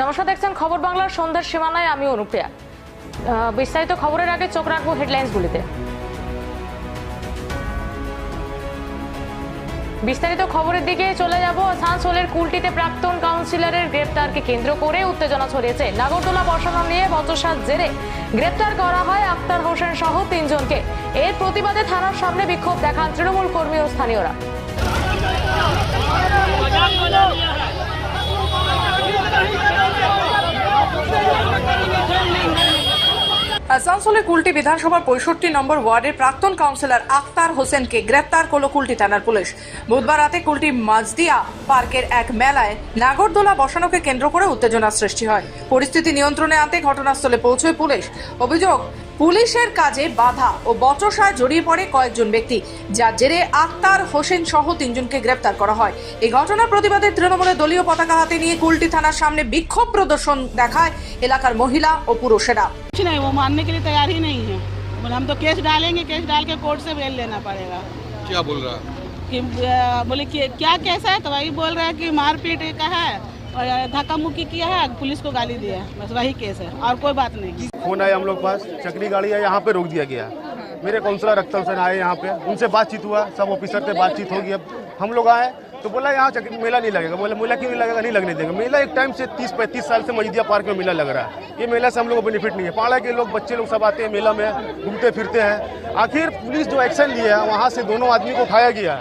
নমস্কার, দেখছেন খবর বাংলার সন্ধ্যার সীমানায়। আমি অনুপ্রিয়া। বিস্তারিত খবরের আগে চোখ রাখব হেডলাইন্সগুলিতে। বিস্তারিত খবরের দিকে চলে যাব। আসানসোলের কুলটিতে প্রাক্তন কাউন্সিলরের গ্রেপ্তারকে কেন্দ্র করে উত্তেজনা ছড়িয়েছে। নাগরদোলা বসানো নিয়ে বচসার জেরে গ্রেপ্তার করা হয় আক্তার হোসেন সহ তিনজনকে। এর প্রতিবাদে থানার সামনে বিক্ষোভ দেখান তৃণমূল কর্মী ও স্থানীয়রা। আসানসোলের কুলটি বিধানসভার পঁয়ষট্টি নম্বর ওয়ার্ডের প্রাক্তন কাউন্সিলর আক্তার হোসেনকে গ্রেপ্তার করল কুলটি থানার পুলিশ। বুধবার রাতে কুলটি মাজদিয়া পার্কের এক মেলায় নাগরদোলা বসানোকে কেন্দ্র করে উত্তেজনা সৃষ্টি হয়। পরিস্থিতি নিয়ন্ত্রণে আনতে ঘটনাস্থলে পৌঁছয় পুলিশ। অভিযোগ পুলিশের কাজে বাধা ও বচসায় জড়িয়ে পড়ে কয়েকজন ব্যক্তি যার জেরে আক্তার হোসেন সহ তিনজনকে গ্রেপ্তার করা হয় এই ঘটনার প্রতিবাদে তৃণমূলের দলীয় পতাকা হাতে নিয়ে কুলটি থানার সামনে বিক্ষোভ প্রদর্শন দেখায় এলাকার মহিলা ও পুরুষেরা कुछ नहीं वो मानने के लिए तैयार ही नहीं है बोले हम तो केस डालेंगे केस डाल के कोर्ट से बेल लेना पड़ेगा क्या बोल रहा है कि अ, बोले कि क्या केस है तो वही बोल रहा है कि मारपीट का है और धक्का मुक्की किया है पुलिस को गाली दिया है। बस वही केस है, और कोई बात नहीं। फ़ोन आया हम लोग पास, चक्री गाड़ी है, यहाँ पे रोक दिया गया। मेरे काउंसलर अख्तर हुसैन आए यहाँ पे, उनसे बातचीत हुआ, सब ऑफिसर से बातचीत होगी अब। हम लोग आए तो बोला यहाँ चक्री मेला नहीं लगेगा। बोला मेला क्यों नहीं लगेगा? नहीं लगने देगा। मेला एक टाइम से तीस पैंतीस साल से मजिदिया पार्क में मेला लग रहा है। ये मेला से हम लोग को बेनिफिट नहीं है। पाड़ा के लोग बच्चे लोग सब आते हैं मेला में घूमते फिरते हैं। आखिर पुलिस जो एक्शन लिया है वहाँ से दोनों आदमी को उठाया गया।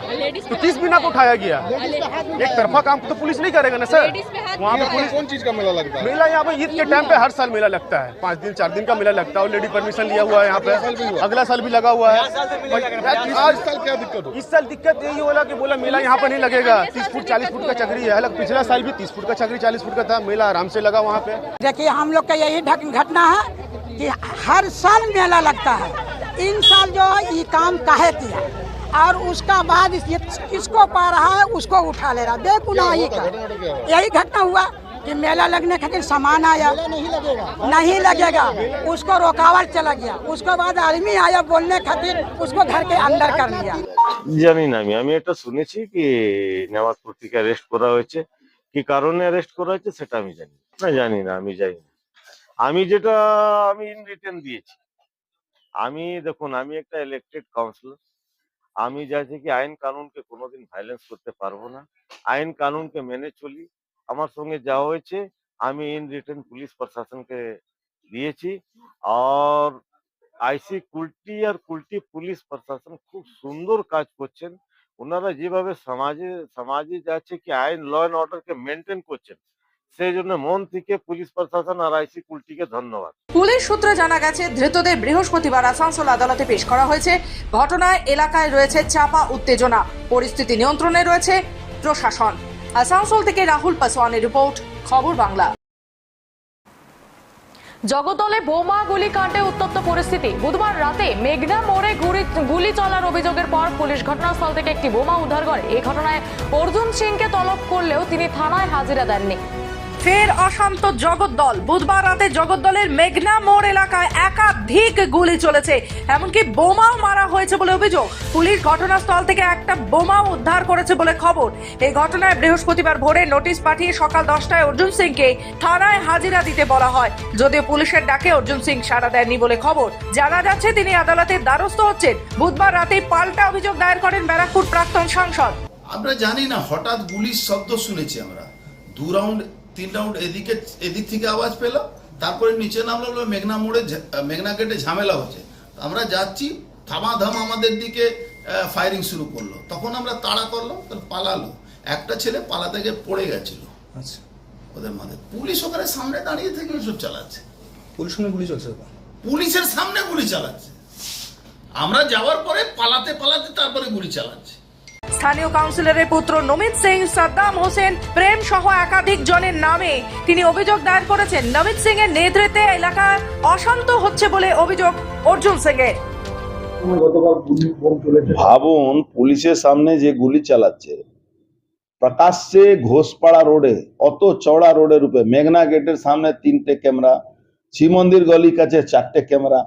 तो किस बिना को उठाया गया। एक तरफा काम तो पुलिस नहीं करेगा ना सर? वहाँ पे पुलिस कौन चीज़ का मेला लगता है? मेला यहाँ पे ईद के टाइम पे हर साल मेला लगता है। पाँच दिन चार दिन का मेला लगता है ऑलरेडी परमिशन लिया हुआ है यहाँ पे। अगला साल भी लगा हुआ है। इस साल दिक्कत इस साल दिक्कत यही बोला कि बोला मेला यहाँ पर नहीं लगेगा। तीस फुट चालीस फुट का चक्री है। अलग पिछला साल भी तीस फुट का चक्री चालीस फुट का था। मेला आराम से लगा वहाँ पे। देखिए हम लोग का यही घटना है कि हर साल मेला लगता है। इन साल जो है ये काम काहे किया? और उसका बाद इस, ये- किसको पा रहा है उसको उठा ले रहा बेगुनाही का यही घटना हुआ। कि मेला लगने खातिर सामान आया नहीं लगेगा नहीं लगेगा उसको रोकावट चला गया उसके बाद आदमी आया बोलने खातिर उसको घर के अंदर कर लिया জানি না আমি আমি এটা শুনেছি কি নেওয়াজ প্রতীকে অ্যারেস্ট করা হয়েছে কি কারণে অ্যারেস্ট করা হয়েছে সেটা আমি জানি না। না জানি না আমি জানি না আমি যেটা আমি ইন রিটার্ন দিয়েছি আমি দেখুন আমি একটা ইলেক্টেড কাউন্সিলর আমি চাইছি কি আইন কানুনকে কোনোদিন ভাইলেন্স করতে পারবো না আইন কানুনকে মেনে চলি আমার সঙ্গে যা হয়েছে। আমি ইন রিটার্ন পুলিশ প্রশাসনকে দিয়েছি। আর আইসি কুলটি আর কুলটি পুলিশ প্রশাসন খুব সুন্দর কাজ করছেন। ওনারা যেভাবে সমাজে সমাজে যাচ্ছে কি আইন ল অ্যান্ড অর্ডারকে মেনটেন করছেন, সেই জন্য মন থেকে পুলিশ প্রশাসন আর আইসি কুলটিকে ধন্যবাদ। পুলিশ সূত্রে জানা গেছে, ধৃতদের বৃহস্পতিবার আসানসোল আদালতে পেশ করা হয়েছে। ঘটনায় এলাকায় রয়েছে চাপা উত্তেজনা। পরিস্থিতি নিয়ন্ত্রণে রয়েছে প্রশাসন। আসানসোল থেকে রাহুল পাসওয়ানের রিপোর্ট, খবর বাংলা। জগদলে বোমা গুলিকাণ্ডে উত্তপ্ত পরিস্থিতি। বুধবার রাতে মেঘনা মোড়ে গুলি গুলি চলার অভিযোগের পর পুলিশ ঘটনাস্থল থেকে একটি বোমা উদ্ধার করে। এই ঘটনায় অর্জুন সিংকে তলব করলেও তিনি থানায় হাজিরা দেননি। ফের অশান্ত জগদ্দল। বুধবার রাতে জগদ্দলের মেঘনা মোড় এলাকায় একাধিক গুলি চলেছে। এমনকি বোমাও মারা হয়েছে বলে অভিযোগ। পুলিশ ঘটনাস্থল থেকে একটা বোমাও উদ্ধার করেছে বলে খবর। এই ঘটনায় বৃহস্পতিবার ভোরে নোটিশ পাঠিয়ে সকাল দশটায় অর্জুন সিংকে থানায় হাজিরা দিতে বলা হয়। যদিও পুলিশের ডাকে অর্জুন সিং সাড়া দেননি বলে খবর। জানা যাচ্ছে, তিনি আদালতের দ্বারস্থ হচ্ছেন। বুধবার রাতে পাল্টা অভিযোগ দায়ের করেন ব্যারাকপুর প্রাক্তন সাংসদ। আমরা জানি না, হঠাৎ গুলির শব্দ শুনেছি আমরা। দু রাউন্ড তিন রাউন্ড এদিকে এদিক থেকে আওয়াজ পেলাম তারপরে নিচে নামলো বলল মেঘনা মোড়ে মেঘনা গেটে ঝামেলা হচ্ছে। আমরা যাচ্ছি থামাধাম আমাদের দিকে ফায়ারিং শুরু করল। তখন আমরা তাড়া করলাম তাহলে পালালো। একটা ছেলে পালাতে গিয়ে পড়ে গেছিল। আচ্ছা। ওদের মাঝে পুলিশ ওখানে সামনে দাঁড়িয়ে থেকে এসব চালাচ্ছে। পুলিশ সঙ্গে গুলি চলছে পুলিশের সামনে গুলি চালাচ্ছে। আমরা যাওয়ার পরে পালাতে পালাতে তারপরে গুলি চালাচ্ছে। স্থানীয় কাউন্সিলরের পুত্র নমিত সিং সাদ্দাম হোসেন প্রেম সহ একাধিক জনের নামে তিনি অভিযোগ দায়ের করেছেন। নমিত সিং এর নেতৃত্বে এলাকা অশান্ত হচ্ছে বলে অভিযোগ অর্জুন সিং এর ভাবুন পুলিশের সামনে যে গুলি চালাচ্ছে প্রকাশ্যে ঘোষপাড়া রোডে অত চওড়া রোডের উপরে মেঘনা গেটের সামনে তিনটে ক্যামেরা শ্রীমন্দির গলির কাছে চারটে ক্যামেরা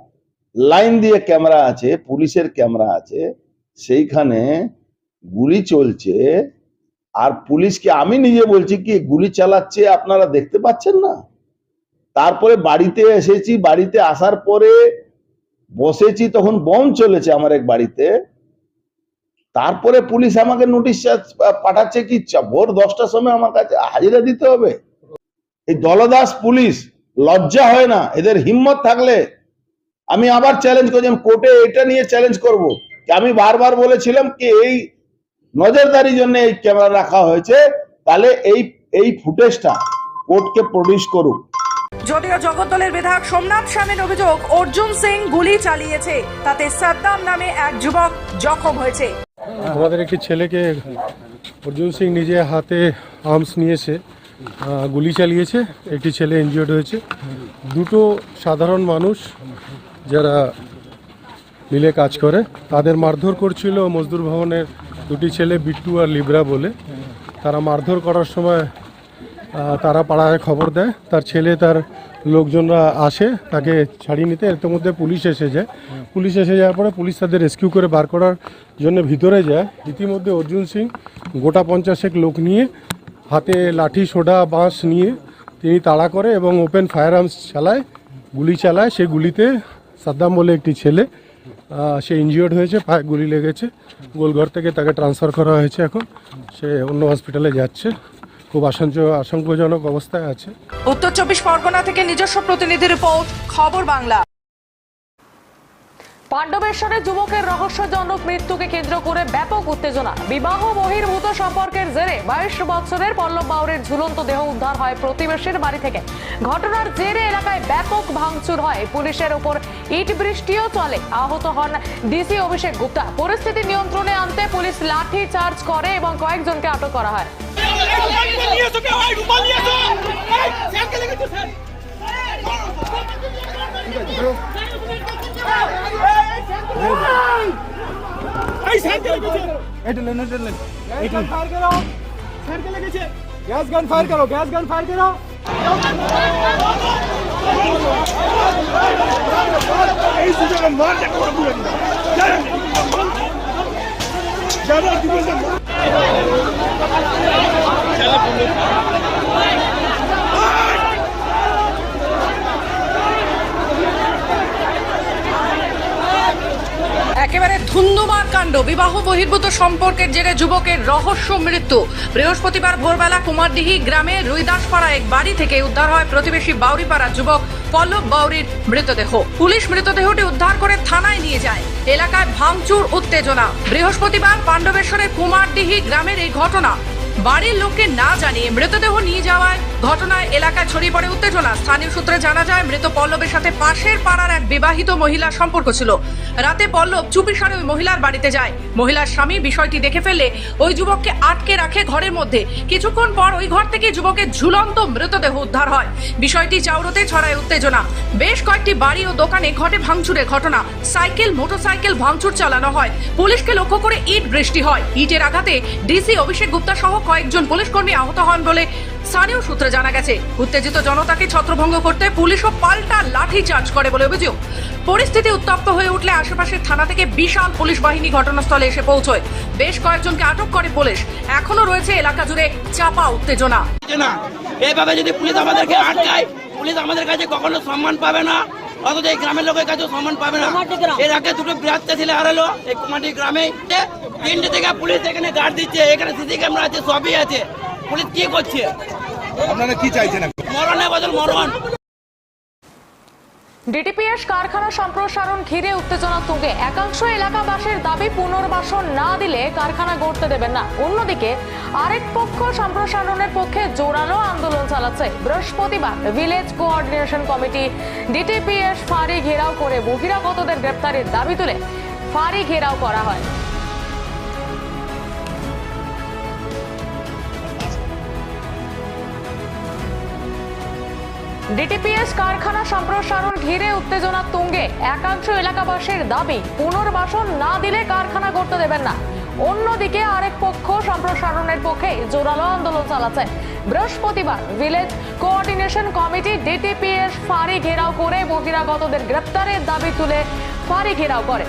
লাইন দিয়ে ক্যামেরা আছে পুলিশের ক্যামেরা আছে সেইখানে গুলি চলছে, আর পুলিশকে আমি নিজে বলছি কি, গুলি চালাচ্ছে আপনারা দেখতে পাচ্ছেন না? তারপরে বাড়িতে এসেছি, বাড়িতে আসার পরে বসেছি, তখন বম চলেছে আমার এক বাড়িতে। তারপরে পুলিশ আমাকে নোটিশ পাঠাচ্ছে কি ভোর দশটার সময় আমার কাছে হাজিরা দিতে হবে। এই দলদাস পুলিশ, লজ্জা হয় না, এদের হিম্মত থাকলে আমি আবার চ্যালেঞ্জ করছি কোর্টে এটা নিয়ে চ্যালেঞ্জ করব। আমি বারবার বলেছিলাম কি, এই নজরদারির জন্য এই ক্যামেরা রাখা হয়েছে তাহলে এই এই ফুটেজটা কোর্টকে প্রডিউস করুক। যদিও জগদ্দলের বিধায়ক সোমনাথ স্বামীর অভিযোগ অর্জুন সিং গুলি চালিয়েছে তাতে সাদ্দাম নামে এক যুবক জখম হয়েছে। আমাদের একটি ছেলেকে অর্জুন সিং নিজে হাতে আর্মস নিয়েছে গুলি চালিয়েছে একটি ছেলে ইনজিওর্ড হয়েছে। দুটো সাধারণ মানুষ যারা মিলে কাজ করে তাদের মারধর করছিল মজদুর ভবনের দুটি ছেলে, বিট্টু আর লিব্রা বলে। তারা মারধর করার সময় তারা পাড়ায় খবর দেয়। তার ছেলে, তার লোকজনরা আসে, তাকে ছাড়িয়ে নিতে। এর মধ্যে পুলিশ এসে যায়। পুলিশ এসে যাওয়ার পরে পুলিশ তাদের রেস্কিউ করে বার করার জন্য ভিতরে যায়। ইতিমধ্যে অর্জুন সিং গোটা পঞ্চাশেক লোক নিয়ে হাতে লাঠি, সোডা, বাঁশ নিয়ে তিনি তাড়া করে এবং ওপেন ফায়ার আর্মস চালায়, গুলি চালায়। সেই গুলিতে সাদ্দাম বলে একটি ছেলে সে ইনজিওর্ড হয়েছে, পায়ে গুলি লেগেছে। গোলঘর থেকে তাকে ট্রান্সফার করা হয়েছে এখন। সে অন্য হসপিটালে যাচ্ছে। খুব আশঙ্ক আশঙ্কজনক অবস্থায় আছে। উত্তর চব্বিশ পরগনা থেকে নিজস্ব প্রতিনিধি রিপোর্ট খবর বাংলা। পাণ্ডবেশ্বরে যুবকের রহস্যজনক মৃত্যুকে কেন্দ্র করে ব্যাপক উত্তেজনা। বিবাহ বহির্ভূত সম্পর্কের জেরে বাইশ বছরের পল্লব বাউরের ঝুলন্ত দেহ উদ্ধার হয় প্রতিবেশীর বাড়ি থেকে। ঘটনার জেরে এলাকায় ব্যাপক ভাঙচুর হয়। পুলিশের ওপর ইট বৃষ্টিও চলে। আহত হন ডিসি অভিষেক গুপ্তা। পরিস্থিতি নিয়ন্ত্রণে আনতে পুলিশ লাঠি চার্জ করে এবং কয়েকজনকে আটক করা হয়। গ্যাস গান ফায়ার করো। গ্যাস গান ফায়ার করো এই সুযোগে মার দেখো পুরো জানো তুমি একেবারে ধুন্ধুমার কাণ্ড। বিবাহ বহির্ভূত সম্পর্কের জেরে যুবকের রহস্য মৃত্যু। বৃহস্পতিবার ভোরবেলা কুমারদিহি গ্রামে রুইদাসপাড়া এক বাড়ি থেকে উদ্ধার হয় প্রতিবেশী বাউরিপাড়া যুবক পল্লব বাউরির মৃতদেহ। পুলিশ মৃতদেহটি উদ্ধার করে থানায় নিয়ে যায়। এলাকায় ভাঙচুর, উত্তেজনা। বৃহস্পতিবার পাণ্ডবেশ্বরের কুমারদিহি গ্রামের এই ঘটনা। বাড়ির লোককে না জানিয়ে মৃতদেহ নিয়ে যাওয়ায় ঘটনায় এলাকায় ছড়িয়ে পড়ে উত্তেজনা। স্থানীয় সূত্রে জানা যায়, মৃত পল্লবের সাথে পাশের পাড়ার এক বিবাহিত মহিলার সম্পর্ক ছিল। রাতে পল্লব চুপিসারে ওই মহিলার বাড়িতে যায়। মহিলার স্বামী বিষয়টি দেখে ফেললে ওই যুবককে আটকে রাখে ঘরের মধ্যে। কিছুক্ষণ পর ওই ঘর থেকে যুবকের ঝুলন্ত মৃতদেহ উদ্ধার হয়। বিষয়টি চাউরতে ছড়ায় উত্তেজনা। বেশ কয়েকটি বাড়ি ও দোকানে ঘটে ভাঙচুরের ঘটনা। সাইকেল, মোটরসাইকেল ভাঙচুর চালানো হয়। পুলিশকে লক্ষ্য করে ইট বৃষ্টি হয়। ইটের আঘাতে ডিসি অভিষেক গুপ্তা সহ কয়েকজন পুলিশ কর্মী আহত হন বলে স্থানীয় সূত্রে জানা গেছে উত্তেজিত জনতাকে ছত্রভঙ্গ করতে পুলিশও পাল্টা লাঠি চার্জ করে বলে অভিযোগ। পরিস্থিতি উত্তপ্ত হয়ে উঠলে আশেপাশের থানা থেকে বিশাল পুলিশ বাহিনী ঘটনাস্থলে এসে পৌঁছয়। বেশ কয়েকজনকে আটক করে পুলিশ। এখনও রয়েছে এলাকা জুড়ে চাপা উত্তেজনা। না এইভাবে যদি পুলিশ আমাদেরকে আটকায় পুলিশ আমাদের কাছে কখনো সম্মান পাবে না। অথচ এই গ্রামের লোকের কাছে সম্মান পাবে না। এর আগে দুটো বৃহত্তা ছেলে হারালো এই কুমাটি গ্রামে তিনটে থেকে পুলিশ এখানে গার্ড দিচ্ছে। এখানে সিসি ক্যামেরা আছে সবই আছে। পুলিশ কি করছে? আপনারা কি চাইছেন মরণের বদল মরণ। ডিটিপিএস কারখানা সম্প্রসারণ ঘিরে উত্তেজনা তুঙ্গে। একাংশ এলাকাবাসীর দাবি পুনর্বাসন না দিলে কারখানা গড়তে দেবেন না। অন্যদিকে আরেক পক্ষ সম্প্রসারণের পক্ষে জোরালো আন্দোলন চালাচ্ছে। বৃহস্পতিবার ভিলেজ কোঅর্ডিনেশন কমিটি ডিটিপিএস ফাঁড়ি ঘেরাও করে বহিরাগতদের গ্রেপ্তারের দাবি তুলে ফাঁড়ি ঘেরাও করা হয়। ডিটিপিএস কারখানা সম্প্রসারণ ঘিরে উত্তেজনা তুঙ্গে। একাংশ এলাকাবাসীর দাবি, পুনর্বাসন না দিলে কারখানা করতে দেবেন না। অন্যদিকে আরেক পক্ষ সম্প্রসারণের পক্ষে জোরালো আন্দোলন চালাচ্ছে। বৃহস্পতিবার ভিলেজ কোঅর্ডিনেশন কমিটি ডিটিপিএস ফাঁড়ি ঘেরাও করে বহিরাগতদের গ্রেপ্তারের দাবি তুলে ফাঁড়ি ঘেরাও করে।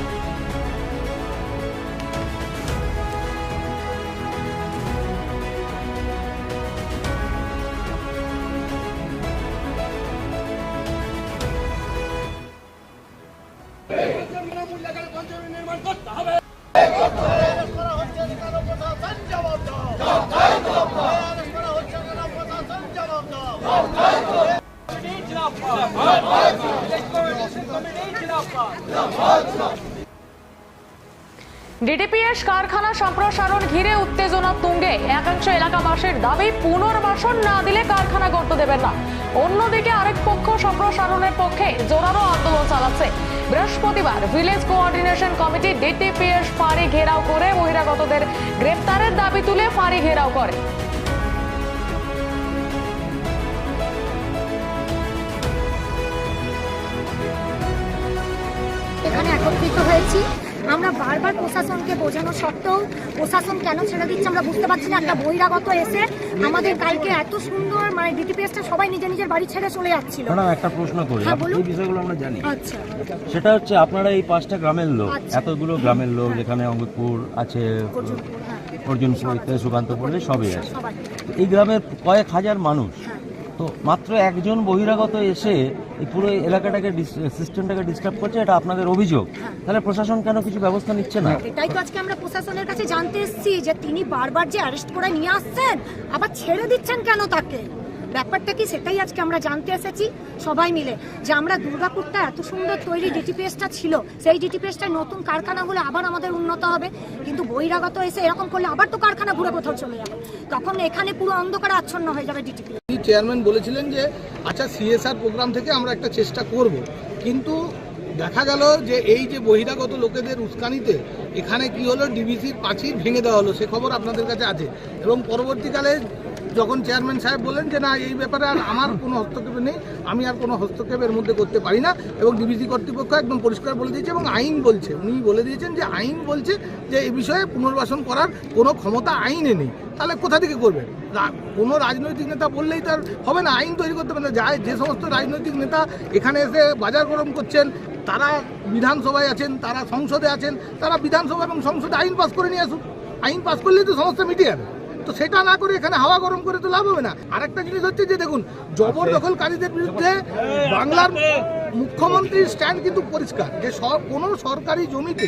ডিটিপিএস কারখানা সম্প্রসারণ ঘিরে উত্তেজনা তুঙ্গে। একাংশ এলাকাবাসীর দাবি, পুনর্বাসন না দিলে কারখানা গড়তে দেবেন না। অন্যদিকে আরেক পক্ষ সম্প্রসারণের পক্ষে জোরালো আন্দোলন চালাচ্ছে। বৃহস্পতিবার ভিলেজ কোঅর্ডিনেশন কমিটি ডিটিপিএস ফাঁড়ি ঘেরাও করে বহিরাগতদের গ্রেপ্তারের দাবি তুলে ফাঁড়ি ঘেরাও করে। আমরা বারবার প্রশাসনকে বোঝানো সত্ত্বেও প্রশাসন কেন ছেড়ে দিচ্ছে আমরা বুঝতে পারছি না একটা বহিরাগত এসে আমাদের কালকে এত সুন্দর মানে ডিটিপিএসটা সবাই নিজের নিজের বাড়ি ছেড়ে চলে যাচ্ছিল ম্যাডাম একটা প্রশ্ন করি হ্যাঁ। এই বিষয়গুলো আমরা জানি আচ্ছা সেটা হচ্ছে আপনারা এই পাঁচটা গ্রামের লোক আচ্ছা। এতগুলো গ্রামের লোক যেখানে অঙ্গপুর আছে অর্জুনপুর, হ্যাঁ। অর্জুনপুর সুকান্তপুর সবই আছে এই গ্রামের কয়েক হাজার মানুষ হ্যাঁ। তো মাত্র একজন বহিরাগত এসে এই পুরো এলাকাটাকে সিস্টেমটাকে ডিস্টার্ব করছে এটা আপনাদের অভিযোগ। হ্যাঁ। তাহলে প্রশাসন কেন কিছু ব্যবস্থা নিচ্ছে না? এটাই তো আজকে আমরা প্রশাসনের কাছে জানতে এসেছি যে তিনি বারবার যে অ্যারেস্ট করে নিয়ে আসছেন আবার ছেড়ে দিচ্ছেন কেন তাকে? ব্যাপারটা কি সেটাই আজকে আমরা জানতে এসেছি সবাই মিলে। যে আমরা দুর্গাপুরটা এত সুন্দর তৈরি ডিটিপিএসটা ছিল সেই ডিটিপিএসটায় নতুন কারখানাগুলো আবার আমাদের উন্নত হবে। কিন্তু বহিরাগত এসে এরকম করলে আবার তো কারখানা ঘুরে কোথাও চলে যাবে। তখন এখানে পুরো অন্ধকারে আচ্ছন্ন হয়ে যাবে ডিটিপিএস চেয়ারম্যান বলেছিলেন যে আচ্ছা সিএসআর প্রোগ্রাম থেকে আমরা একটা চেষ্টা করব। কিন্তু দেখা গেল যে, এই যে বহিরাগত লোকেদের উস্কানিতে এখানে কি হলো? ডিবিসির প্রাচীর ভেঙে দেওয়া হলো, সে খবর আপনাদের কাছে আছে। এবং পরবর্তীকালে যখন চেয়ারম্যান সাহেব বলেন যে, না, এই ব্যাপারে আর আমার কোনো হস্তক্ষেপ নেই, আমি আর কোনো হস্তক্ষেপের মধ্যে করতে পারি না। এবং ডিবিসি কর্তৃপক্ষ একদম পরিষ্কার বলে দিয়েছে এবং আইন বলছে। উনি বলে দিয়েছেন যে, আইন বলছে যে এই বিষয়ে পুনর্বাসন করার কোনো ক্ষমতা আইনে নেই। তাহলে কোথা থেকে করবেন রা- কোনো রাজনৈতিক নেতা বললেই তার হবে না, আইন তৈরি করতে পারে না। যায় যে সমস্ত রাজনৈতিক নেতা এখানে এসে বাজার গরম করছেন, তারা বিধানসভায় আছেন, তারা সংসদে আছেন, তারা বিধানসভা এবং সংসদে আইন পাস করে নিয়ে আসুন আইন পাস করলেই তো সমস্যা মিটে যাবে তো সেটা না করে এখানে হাওয়া গরম করে তো লাভ হবে না। আরেকটা জিনিস হচ্ছে যে দেখুন, জবরদখলকারীদের বিরুদ্ধে বাংলার মুখ্যমন্ত্রীর স্ট্যান্ড কিন্তু পরিষ্কার। যে কোনো সরকারি জমিতে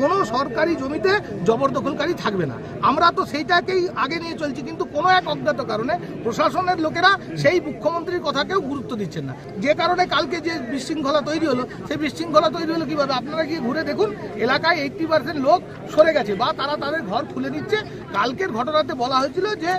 কোনো সরকারি জমিতে জবরদখলকারী থাকবে না। আমরা তো সেইটাকেই আগে নিয়ে চলছি, কিন্তু কোনো এক অজ্ঞাত কারণে প্রশাসনের লোকেরা সেই মুখ্যমন্ত্রীর কথাকেও গুরুত্ব দিচ্ছেন না। যে কারণে কালকে যে বিশৃঙ্খলা তৈরি হলো, সেই বিশৃঙ্খলা তৈরি হলো কীভাবে? আপনারা গিয়ে ঘুরে দেখুন, এলাকায় এইটটি পার্সেন্ট লোক সরে গেছে বা তারা তাদের ঘর খুলে দিচ্ছে। কালকের ঘটনাতে বলা হয়েছিল যে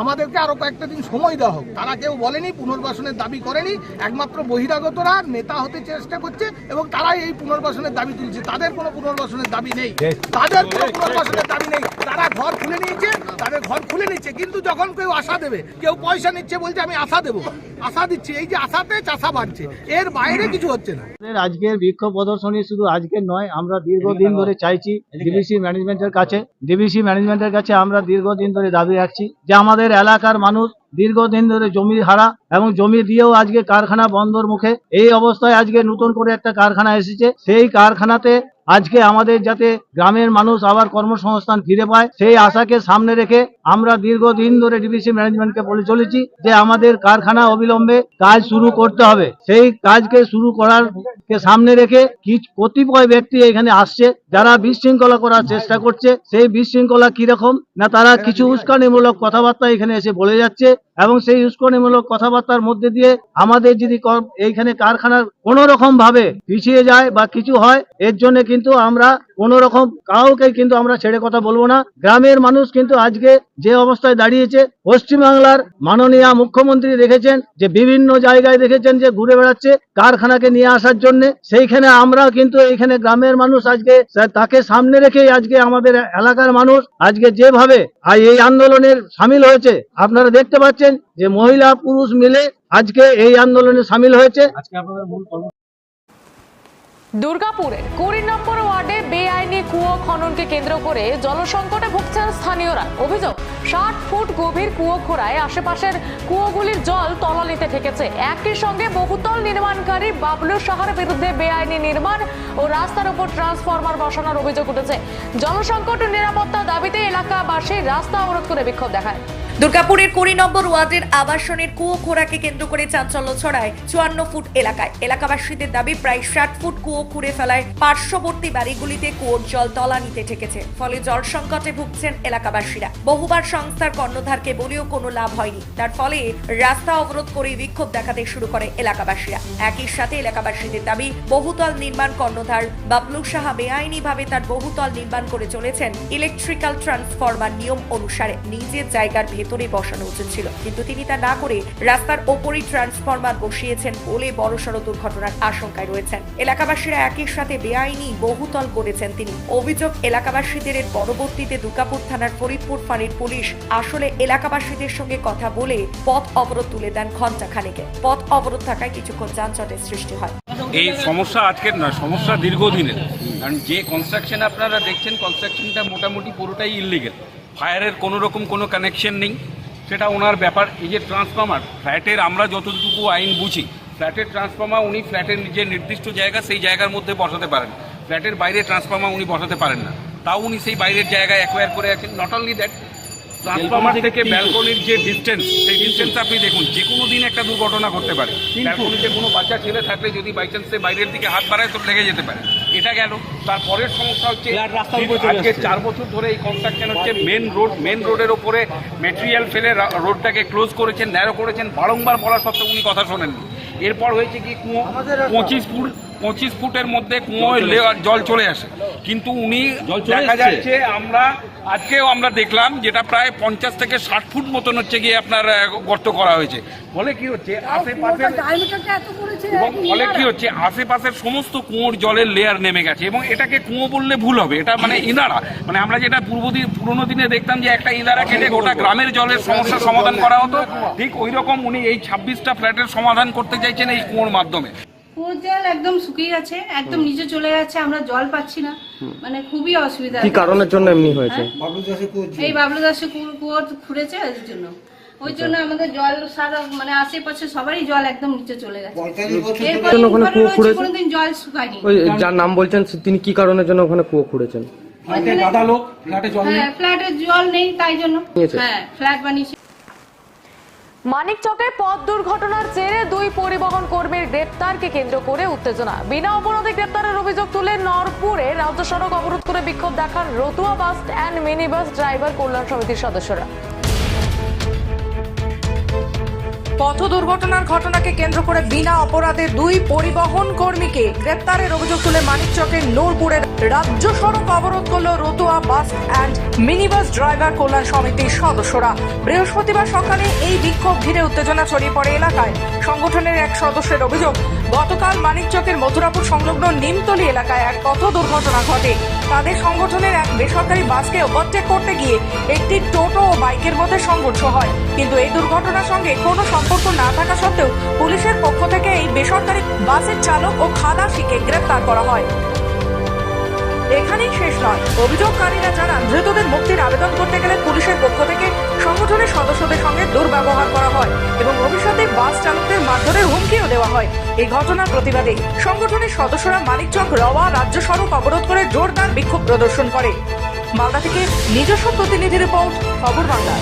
আমাদেরকে আরও কয়েকটা দিন সময় দেওয়া হোক। তারা কেউ বলেনি পুনর্বাসনের দাবি করেনি। একমাত্র বহিরাগতরা নেতা হতে চেষ্টা করছে এবং তারাই এই পুনর্বাসনের দাবি তুলছে। তাদের কোনো পুনর্বাসনের দাবি নেই। তাদের কোনো পুনর্বাসনের দাবি নেই। তারা ঘর খুলে নিয়েছে তাদের ঘর খুলে নিচ্ছে কিন্তু যখন কেউ আশা দেবে কেউ পয়সা নিচ্ছে বলছে আমি আশা দেবো। আশা দিচ্ছি এই যে আশাতে চাষা বাড়ছে এর বাইরে কিছু হচ্ছে না। আজকের বিক্ষোভ প্রদর্শনী শুধু আজকে নয় আমরা দীর্ঘদিন ধরে চাইছি ডিবিসি ম্যানেজমেন্টের কাছে ডিবিসি ম্যানেজমেন্টের কাছে আমরা দীর্ঘদিন ধরে দাবি রাখছি যে আমাদের এলাকার মানুষ দীর্ঘদিন ধরে জমি হারা এবং জমি দিয়েও আজকে কারখানা বন্ধর মুখে। এই অবস্থায় আজকে নতুন করে একটা কারখানা এসেছে। সেই কারখানাতে আজকে আমাদের যাতে গ্রামের মানুষ আবার কর্মসংস্থান ফিরে পায়, সেই আশাকে সামনে রেখে আমরা দীর্ঘদিন ধরে ডিবিসি ম্যানেজমেন্টকে বলে চলেছি যে আমাদের কারখানা অবিলম্বে কাজ শুরু করতে হবে। সেই কাজকে শুরু করার কে সামনে রেখে কিছু কতিপয় ব্যক্তি এখানে আসছে, যারা বিশৃঙ্খলা করার চেষ্টা করছে, সেই বিশৃঙ্খলা কীরকম, না তারা কিছু উস্কানিমূলক কথাবার্তা এখানে এসে বলে যাচ্ছে। এবং সেই উস্কানিমূলক কথাবার্তার মধ্যে দিয়ে আমাদের যদি এইখানে কারখানার কোন রকম ভাবে পিছিয়ে যায় বা কিছু হয়, এর জন্য কিন্তু আমরা কোন রকম কাউকে কিন্তু আমরা ছেড়ে কথা বলব না। গ্রামের মানুষ কিন্তু আজকে যে অবস্থায় দাঁড়িয়েছে, পশ্চিমবাংলার মাননীয় মুখ্যমন্ত্রী দেখেছেন, যে বিভিন্ন জায়গায় দেখেছেন যে ঘুরে বেড়াচ্ছে কারখানাকে নিয়ে আসার জন্য। সেইখানে আমরা কিন্তু এইখানে গ্রামের মানুষ আজকে তাকে সামনে রেখে আজকে আমাদের এলাকার মানুষ আজকে যেভাবে এই আন্দোলনের সামিল হয়েছে, আপনারা দেখতে পাচ্ছেন যে মহিলা পুরুষ মিলে আজকে এই আন্দোলনে সামিল হয়েছে। আজকে আপনাদের মূল দুর্গাপুরের কুড়ি নম্বর ওয়ার্ডে বেআইনি কুয়ো খননকে কেন্দ্র করে জলসংকটে ভুগছেন স্থানীয়রা। অভিযোগ, ষাট ফুট গভীর কুয়ো খোঁড়ায় আশেপাশের কুয়োগুলির জল তলানিতে ঠেকেছে। একই সঙ্গে বহুতল নির্মাণকারী বাবলু সাহার বিরুদ্ধে বেআইনি নির্মাণ ও রাস্তার উপর ট্রান্সফরমার বসানোর অভিযোগ উঠেছে। জলসংকট ও নিরাপত্তা দাবিতে এলাকাবাসী রাস্তা অবরোধ করে বিক্ষোভ দেখায়। দুর্গাপুরের কুড়ি নম্বর ওয়ার্ডের আবাসনের কুয়ো খোঁড়াকে কেন্দ্র করে চাঞ্চল্য ছড়ায় চুয়ান্ন ফুট এলাকায়। এলাকাবাসীদের দাবি, প্রায় ষাট ফুট কুয়ো খুঁড়ে ফেলায় পার্শ্ববর্তী বাড়িগুলিতে কুয়োর জল তলানিতে ঠেকেছে। ফলে জল সংকটে ভুগছেন এলাকাবাসীরা। বহুবার সংস্থার কর্ণধারকে বলেও কোনো লাভ হয়নি। তার ফলে রাস্তা অবরোধ করে বিক্ষোভ দেখাতে শুরু করে এলাকাবাসীরা। একই সাথে এলাকাবাসীদের দাবি, বহুতল নির্মাণ কর্ণধার বাবলু সাহা বেআইনিভাবে তার বহুতল নির্মাণ করে চলেছেন ইলেকট্রিক্যাল ট্রান্সফরমার নিয়ম অনুসারে। নিজের জায়গার ভেতরে বসানো উচিত ছিল। কিন্তু তিনি তা না করে রাস্তার ওপরই ট্রান্সফরমার বসিয়েছেন বলে বড়সড় দুর্ঘটনার আশঙ্কায় রয়েছেন। এলাকাবাসীরা একই সাথে বেআইনি বহুতল করেছেন তিনি। অভিযোগ, এলাকাবাসীদের পরবর্তীতে দুর্গাপুর থানার ফরিদপুর ফাঁড়ির পুলিশ আসলে এলাকাবাসীদের সঙ্গে কথা বলে পথ অবরোধ তুলে দেন ঘণ্টা খানেকে পথ অবরোধ থাকায় কিছুক্ষণ যানজটের সৃষ্টি হয়। এই সমস্যা আজকের নয়, সমস্যা দীর্ঘদিনের। কারণ যে কনস্ট্রাকশন আপনারা দেখছেন কনস্ট্রাকশনটা মোটামুটি পুরোটাই ইললিগেল ফায়ারের কোনো রকম কোনো কানেকশন নেই। সেটা ওনার ব্যাপার। এই যে ট্রান্সফর্মার ফ্ল্যাটের আমরা যতটুকু আইন বুঝি ফ্ল্যাটের ট্রান্সফর্মার উনি ফ্ল্যাটের যে নির্দিষ্ট জায়গা সেই জায়গার মধ্যে বসাতে পারেন। ফ্ল্যাটের বাইরে ট্রান্সফর্মার উনি বসাতে পারেন না। তাও উনি সেই বাইরের জায়গায় অ্যাকোয়ার করে আছেন। নট অনলি দ্যাট ট্রান্সফর্মার থেকে ব্যালকনির যে ডিস্টেন্স সেই ডিস্টেন্স আপনি দেখুন যে কোনো দিন একটা দুর্ঘটনা ঘটতে পারে। ব্যালকনিতে কোনো বাচ্চা ছেলে থাকলে যদি বাই চান্স বাইরের দিকে হাত বাড়ায় তো লেগে যেতে পারে। এটা গেল। তারপরের সমস্যা হচ্ছে আজকে চার বছর ধরে এই কনস্ট্রাকশন হচ্ছে? মেন রোড মেন রোডের ওপরে মেটেরিয়াল ফেলে রোডটাকে ক্লোজ করেছেন ন্যারো করেছেন। বারংবার বলার সত্ত্বেও উনি কথা শোনেননি। এরপর হয়েছে কি কুয়ো পঁচিশ ফুট পঁচিশ ফুটের মধ্যে কুয়োয় জল চলে আসে। কিন্তু উনি দেখা যাচ্ছে আমরা আজকেও আমরা দেখলাম যেটা প্রায় পঞ্চাশ থেকে ষাট ফুট মতন হচ্ছে গিয়ে আপনার গর্ত করা হয়েছে। ফলে কি হচ্ছে আশেপাশে ফলে কি হচ্ছে আশেপাশের সমস্ত কুয়োর জলের লেয়ার নেমে গেছে এবং এটাকে কুয়ো বললে ভুল হবে। এটা মানে ইনারা। মানে আমরা যেটা পূর্ব দিন পুরোনো দিনে দেখতাম যে একটা ইনারা কেটে গোটা গ্রামের জলের সমস্যার সমাধান করা হতো। ঠিক ওই রকম উনি এই ছাব্বিশটা ফ্ল্যাটের সমাধান করতে চাইছেন এই কুয়োর মাধ্যমে। কুয়োর জল একদম শুকিয়ে গেছে একদম নিচে চলে যাচ্ছে আমরা জল পাচ্ছি না। মানে খুবই অসুবিধা। কি কারণের জন্য এমনি হয়েছে? এই বাবলু দাসে কুয়ো খুঁড়েছে এর জন্য। ওই জন্য আমাদের জল সারা মানে আশেপাশে সবারই জল একদম নিচে চলে গেছে। এরপরে ওখানে কুয়ো খুঁড়েছে? কোনোদিন জল শুকায়নি। ওই যার নাম বলছেন তিনি কি কারণের জন্য ওখানে কুয়ো খুঁড়েছেন? হ্যাঁ ফ্ল্যাটে জল নেই তাই জন্য। হ্যাঁ ফ্ল্যাট বানিয়েছে। মানিক চকে পথ দুর্ঘটনার জেরে দুই পরিবহন কর্মীর গ্রেপ্তারকে কেন্দ্র করে উত্তেজনা। বিনা অপরাধে গ্রেপ্তারের অভিযোগ তুলে নরপুরে রাজ্য সড়ক অবরোধ করে বিক্ষোভ দেখান Ratua bus and mini bus driver কল্যাণ সমিতির সদস্যরা। পথ দুর্ঘটনার ঘটনাকে কেন্দ্র করে বিনা অপরাধে দুই পরিবহন কর্মীকে গ্রেপ্তারের অভিযোগ তুলে মানিকচকের নূরপুরের রাজ্য সড়ক অবরোধ করল Ratua bus and mini bus driver কল্যাণ সমিতির সদস্যরা। বৃহস্পতিবার সকালে এই বিক্ষোভ ঘিরে উত্তেজনা ছড়িয়ে পড়ে এলাকায়। সংগঠনের এক সদস্যের অভিযোগ, গতকাল মানিকচকের মথুরাপুর সংলগ্ন নিমতলি এলাকায় এক পথ দুর্ঘটনা ঘটে। তাদের সংগঠনের এক বেসরকারি বাসকে ওভারটেক করতে গিয়ে একটি টোটো ও বাইকের মধ্যে সংঘর্ষ হয়। কিন্তু এই দুর্ঘটনার সঙ্গে কোনো সম্পর্ক না থাকা সত্ত্বেও পুলিশের পক্ষ থেকে এই বেসরকারি বাসের চালক ও খালাসিকে গ্রেপ্তার করা হয়। এখানেই শেষ নয়। অভিযোগকারীরা জানান, ধৃতদের মুক্তির আবেদন করতে গেলে পুলিশের পক্ষ থেকে সংগঠনের সদস্যদের সঙ্গে দুর্ব্যবহার করা হয় এবং ভবিষ্যতে বাস চালকদের মারধরের হুমকিও দেওয়া হয়। এই ঘটনার প্রতিবাদে সংগঠনের সদস্যরা মানিকচক রওয়া রাজ্য সড়ক অবরোধ করে জোরদার বিক্ষোভ প্রদর্শন করে। মালদা থেকে নিজস্ব প্রতিনিধি রিপোর্ট, খবর বাংলা।